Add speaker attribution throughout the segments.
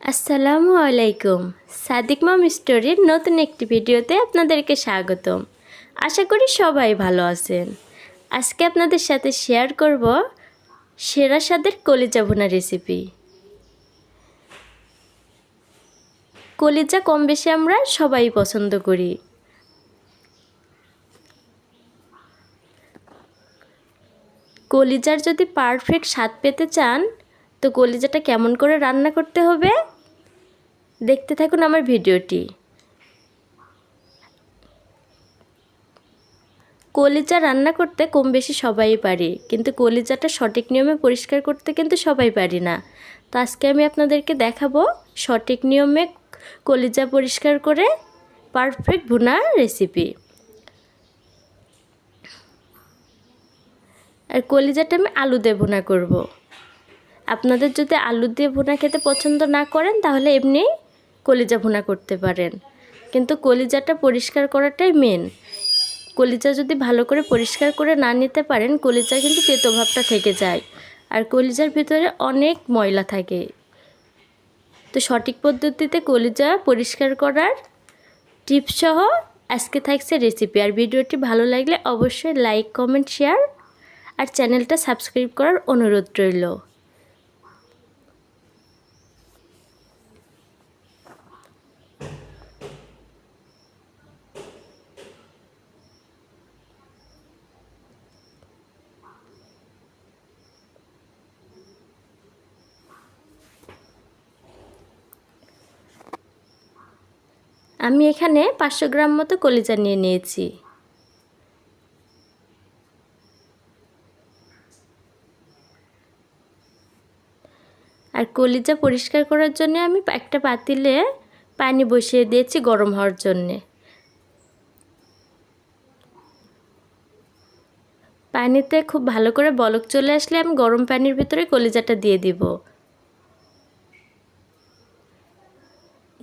Speaker 1: আসসালামু আলাইকুম। সাদিক মাম স্টোরির নতুন একটি ভিডিওতে আপনাদেরকে স্বাগতম। আশা করি সবাই ভালো আছেন। আজকে আপনাদের সাথে শেয়ার করব সেরা স্বাদের কলিজা ভুনা রেসিপি কলিজা কম বেশি আমরা সবাই পছন্দ করি। কলিজার যদি পারফেক্ট স্বাদ পেতে চান তো কলিজাটা কেমন করে রান্না করতে হবে? দেখতে থাকুন আমার ভিডিওটি। কলিজা রান্না করতে কম বেশি সবাই পারি, কিন্তু কলিজাটা সঠিক নিয়মে পরিষ্কার করতে কিন্তু সবাই পারি না। তো আজকে আমি আপনাদেরকে দেখাবো সঠিক নিয়মে কলিজা পরিষ্কার করে পারফেক্ট ভুনা রেসিপি। আর কলিজাটা আমি আলু দিয়ে ভুনা করব। আপনাদের যদি আলু দিয়ে ভুনা খেতে পছন্দ না করেন, তাহলে এমনি কলিজা ভুনা করতে পারেন। কিন্তু কলিজাটা পরিষ্কার করাটাই মেন কলিজা যদি ভালো করে পরিষ্কার করে না নিতে পারেন, কলিজা কিন্তু তেতো ভাবটা থেকে যায়। আর কলিজার ভিতরে অনেক ময়লা থাকে। তো সঠিক পদ্ধতিতে কলিজা পরিষ্কার করার টিপসহ আজকে থাকছে রেসিপি আর ভিডিওটি ভালো লাগলে অবশ্যই লাইক কমেন্ট শেয়ার আর চ্যানেলটা সাবস্ক্রাইব করার অনুরোধ রইল। আমি এখানে পাঁচশো গ্রাম মতো কলিজা নিয়ে নিয়েছি। আর কলিজা পরিষ্কার করার জন্য আমি একটা পাতিলে পানি বসিয়ে দিয়েছি গরম হওয়ার জন্যে। পানিতে খুব ভালো করে বলক চলে আসলে আমি গরম পানির ভিতরে কলিজাটা দিয়ে দিব।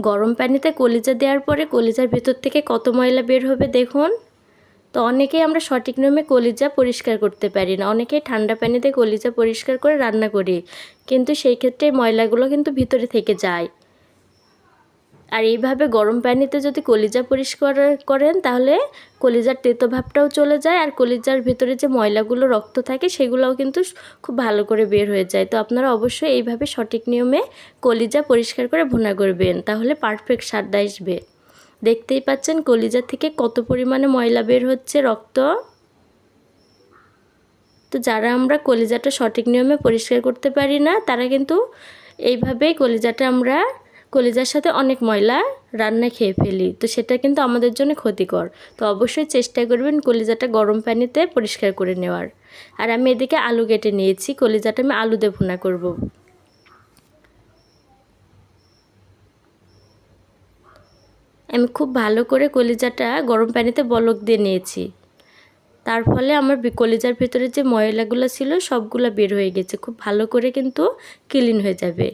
Speaker 1: গরম পানিতে কলিজা দেওয়ার পরে কলিজার ভেতর থেকে কত ময়লা বের হবে দেখুন। তো অনেকেই আমরা সঠিক নিয়মে কলিজা পরিষ্কার করতে পারি না। অনেকেই ঠান্ডা পানিতে কলিজা পরিষ্কার করে রান্না করি। কিন্তু সেই ক্ষেত্রে ময়লাগুলো কিন্তু ভিতরে থেকে যায়। আর এইভাবে গরম পানিতে যদি কলিজা পরিষ্কার করেন, তাহলে কলিজার তেতো ভাবটাও চলে যায় আর কলিজার ভিতরে যে ময়লাগুলো রক্ত থাকে, সেগুলোও কিন্তু খুব ভালো করে বের হয়ে যায়। তো আপনারা অবশ্যই এইভাবে সঠিক নিয়মে কলিজা পরিষ্কার করে ভুনা করবেন, তাহলে পারফেক্ট স্বাদটা আসবে। দেখতেই পাচ্ছেন কলিজা থেকে কত পরিমাণে ময়লা বের হচ্ছে রক্ত। তো যারা আমরা কলিজাটা সঠিক নিয়মে পরিষ্কার করতে পারি না, তারা কিন্তু এইভাবেই কলিজাটা আমরা কলিজার সাথে অনেক ময়লা রান্না খেয়ে ফেলি, তো সেটা কিন্তু আমাদের জন্য ক্ষতিকর। তো অবশ্যই চেষ্টা করবেন কলিজাটা গরম পানিতে পরিষ্কার করে নেওয়ার। আর আমি এদিকে আলু কেটে নিয়েছি, কলিজাটা আমি আলু দিয়ে ভুনা করব। আমি খুব ভালো করে কলিজাটা গরম পানিতে বলক দিয়ে নিয়েছি। তার ফলে আমার কলিজার ভিতরে যে ময়লাগুলো ছিল, সবগুলো বের হয়ে গেছে। খুব ভালো করে কিন্তু ক্লিন হয়ে যাবে।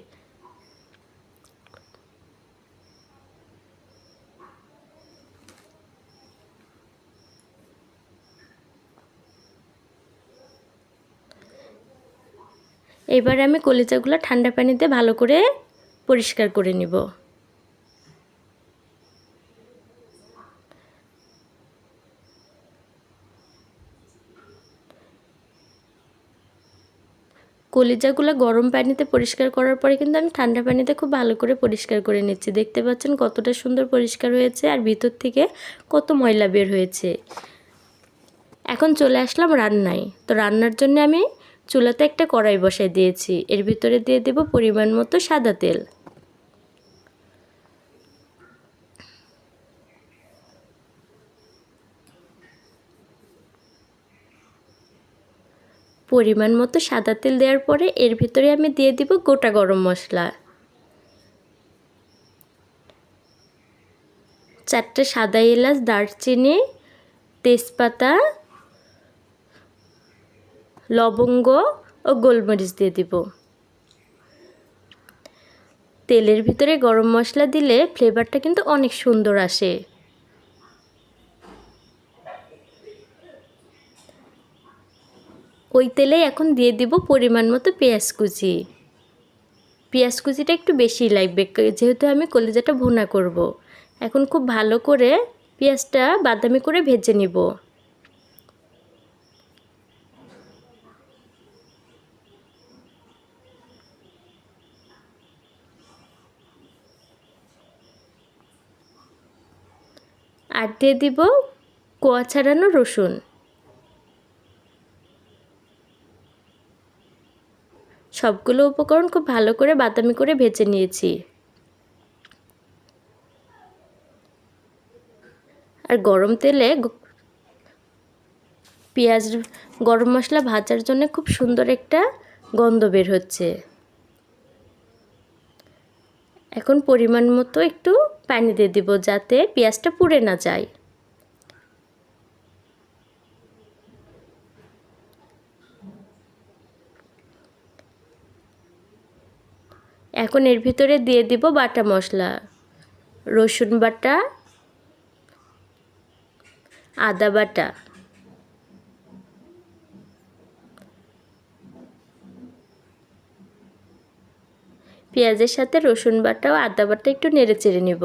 Speaker 1: এবার আমি কলিজাগুলো ঠান্ডা পানিতে ভালো করে পরিষ্কার করে নিব। কলিজাগুলো গরম পানিতে পরিষ্কার করার পরে কিন্তু আমি ঠান্ডা পানিতে খুব ভালো করে পরিষ্কার করে নিচ্ছি। দেখতে পাচ্ছেন কতটা সুন্দর পরিষ্কার হয়েছে আর ভিতর থেকে কত ময়লা বের হয়েছে। এখন চলে আসলাম রান্নায়। তো রান্নার জন্য আমি চুলাতে একটা কড়াই বসাই দিয়েছি। এর ভিতরে দিয়ে দেব পরিমাণ মতো সাদা তেল। পরিমাণ মতো সাদা তেল দেওয়ার পরে এর ভিতরে আমি দিয়ে দিব গোটা গরম মশলা। চারটে সাদা এলাচ, দারচিনি, তেজপাতা লবঙ্গ ও গোলমরিচ দিয়ে দিব। তেলের ভিতরে গরম মশলা দিলে ফ্লেভারটা কিন্তু অনেক সুন্দর আসে। ওই তেলে এখন দিয়ে দিব পরিমাণ মতো পেঁয়াজ কুচি। পেঁয়াজ কুচিটা একটু বেশি লাগবে যেহেতু আমি কলিজাটা ভুনা করব। এখন খুব ভালো করে পেঁয়াজটা বাদামি করে ভেজে নিব। আর দিয়ে দিব কোয়া ছাড়ানো রসুন। সবগুলো উপকরণ খুব ভালো করে বাদামি করে ভেজে নিয়েছি। আর গরম তেলে পেঁয়াজ, গরম মশলা ভাজার জন্য খুব সুন্দর একটা গন্ধ বের হচ্ছে। এখন পরিমাণ মতো একটু পানি দিয়ে দিব যাতে পেঁয়াজটা পুড়ে না যায়। এখন এর ভিতরে দিয়ে দিব বাটা মশলা, রসুন বাটা, আদা বাটা। পেঁয়াজের সাথে রসুন বাটা ও আদা বাটা একটু নেড়ে চেড়ে নেব।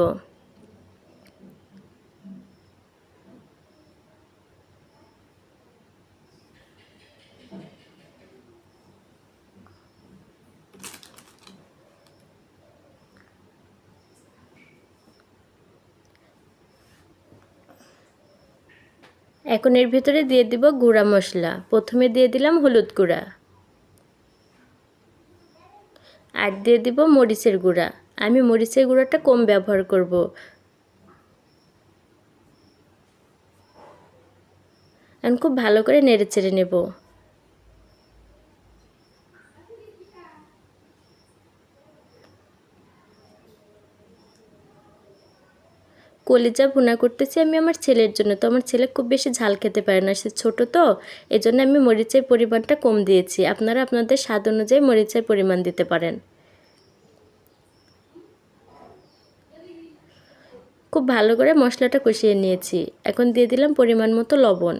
Speaker 1: এখন এর ভিতরে দিয়ে দিব গুঁড়া মশলা। প্রথমে দিয়ে দিলাম হলুদ গুঁড়া। আর দিয়ে দিব মরিচের গুঁড়া। আমি মরিচের গুঁড়াটা কম ব্যবহার করব। এখন খুব ভালো করে নেড়ে চেড়ে নেব। কলিজা ভুনা করতেছি আমি আমার ছেলের জন্য। তো আমার ছেলে খুব বেশি ঝাল খেতে পারে না, সে ছোটো তো। এই জন্য আমি মরিচের পরিমাণটা কম দিয়েছি। আপনারা আপনাদের স্বাদ অনুযায়ী মরিচের পরিমাণ দিতে পারেন। খুব ভালো করে মশলাটা কষিয়ে নিয়েছি। এখন দিয়ে দিলাম পরিমাণ মতো লবণ।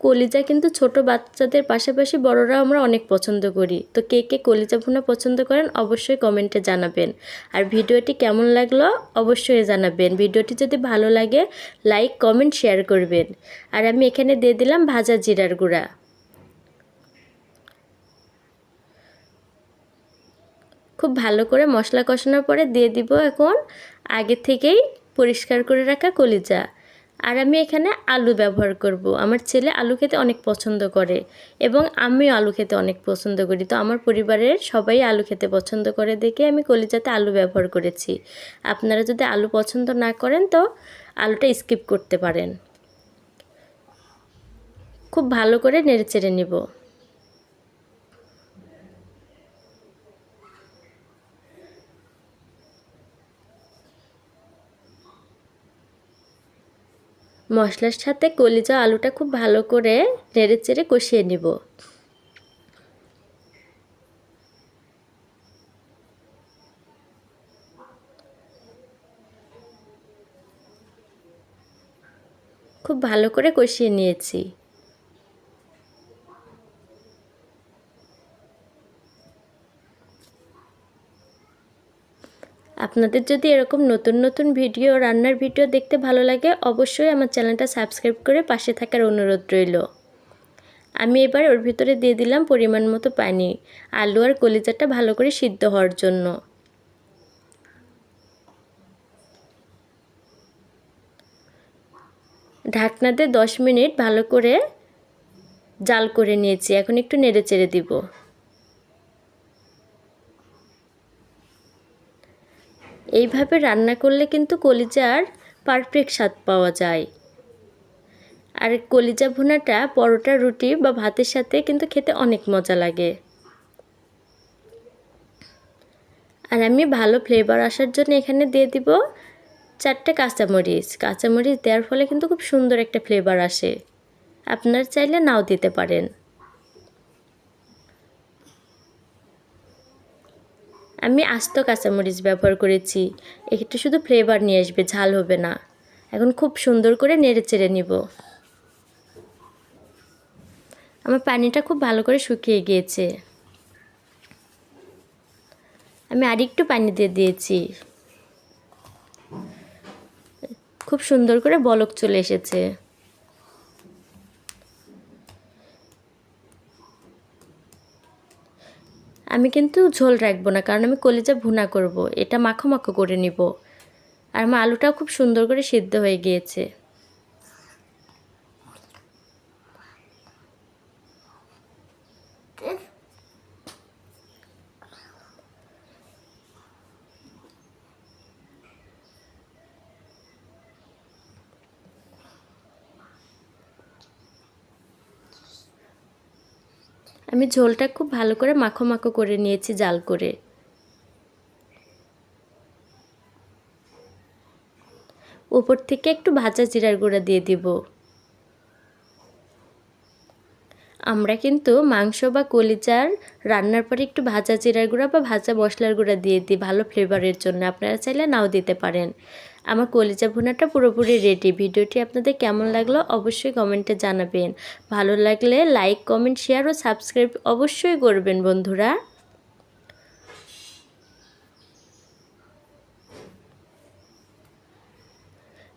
Speaker 1: কলিজা কিন্তু ছোট বাচ্চাদের পাশাপাশি বড়রা আমরা অনেক পছন্দ করি। তো কে কে কলিজা ভুনা পছন্দ করেন অবশ্যই কমেন্টে জানাবেন। আর ভিডিওটি কেমন লাগল অবশ্যই জানাবেন। ভিডিওটি যদি ভালো লাগে, লাইক, কমেন্ট, শেয়ার করবেন। আর আমি এখানে দিয়ে দিলাম ভাজা জিরার গুঁড়া। খুব ভালো করে মশলা কষানোর পরে দিয়ে দিব এখন আগে থেকেই পরিষ্কার করে রাখা কলিজা। আর আমি এখানে আলু ব্যবহার করব। আমার ছেলে আলু খেতে অনেক পছন্দ করে এবং আমিও আলু খেতে অনেক পছন্দ করি। তো আমার পরিবারের সবাই আলু খেতে পছন্দ করে দেখে আমি কলিজাতে আলু ব্যবহার করেছি। আপনারা যদি আলু পছন্দ না করেন তো আলুটা স্কিপ করতে পারেন। খুব ভালো করে নেড়ে চেড়ে নিব। মশলার সাথে কলিজা আলুটা খুব ভালো করে নেড়ে চেড়ে কষিয়ে নিব। খুব ভালো করে কষিয়ে নিয়েছি। আপনাদের যদি এরকম নতুন নতুন ভিডিও, রান্নার ভিডিও দেখতে ভালো লাগে, অবশ্যই আমার চ্যানেলটা সাবস্ক্রাইব করে পাশে থাকার অনুরোধ রইল। আমি এবার ওর ভিতরে দিয়ে দিলাম পরিমাণ মতো পানি, আলু আর কলিজাটা ভালো করে সিদ্ধ হওয়ার জন্য। ঢাকনাতে দশ মিনিট ভালো করে জাল করে নিয়েছি, এখন একটু নেড়ে চেড়ে দিব। এইভাবে রান্না করলে কিন্তু কলিজার পারফেক্ট স্বাদ পাওয়া যায়। আর কলিজা ভুনাটা পরোটা, রুটি বা ভাতের সাথে কিন্তু খেতে অনেক মজা লাগে। আর আমি ভালো ফ্লেভার আসার জন্য এখানে দিয়ে দিব চারটে কাঁচামরিচ। কাঁচামরিচ দেওয়ার ফলে কিন্তু খুব সুন্দর একটা ফ্লেভার আসে। আপনার চাইলে নাও দিতে পারেন। আমি আস্ত কাঁচামরিচ ব্যবহার করেছি। একটু শুধু ফ্লেভার নিয়ে আসবে, ঝাল হবে না। এখন খুব সুন্দর করে নেড়ে চেড়ে নিব। আমার পানিটা খুব ভালো করে শুকিয়ে গিয়েছে। আমি আরেকটু পানি দিয়ে দিয়েছি। খুব সুন্দর করে বলক চলে এসেছে। আমি কিন্তু ঝোল রাখব না, কারণ আমি কলিজা ভুনা করব। এটা মাখো মাখো করে নিব আর আমার আলুটাও খুব সুন্দর করে সিদ্ধ হয়ে গিয়েছে আমি ঝোলটা খুব ভালো করে মাখো মাখো করে নিয়েছি জাল করে। উপর থেকে একটু ভাজা জিরার গুঁড়া দিয়ে দিব। আমরা কিন্তু মাংস বা কলিজার রান্নার পরে একটু ভাজা জিরার গুঁড়া বা ভাজা মশলার গুঁড়া দিয়ে দিই ভালো ফ্লেভারের জন্য। আপনারা চাইলে নাও দিতে পারেন। আমার কলিজা ভুনাটা পুরোপুরি রেডি ভিডিওটি আপনাদের কেমন লাগল অবশ্যই কমেন্টে জানাবেন। ভালো লাগলে লাইক কমেন্ট শেয়ার ও সাবস্ক্রাইব অবশ্যই করবেন বন্ধুরা।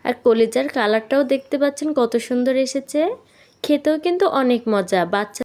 Speaker 1: আর কলিজার কালারটাও দেখতে পাচ্ছেন কত সুন্দর এসেছে। খেতেও কিন্তু অনেক মজা। বাচ্চা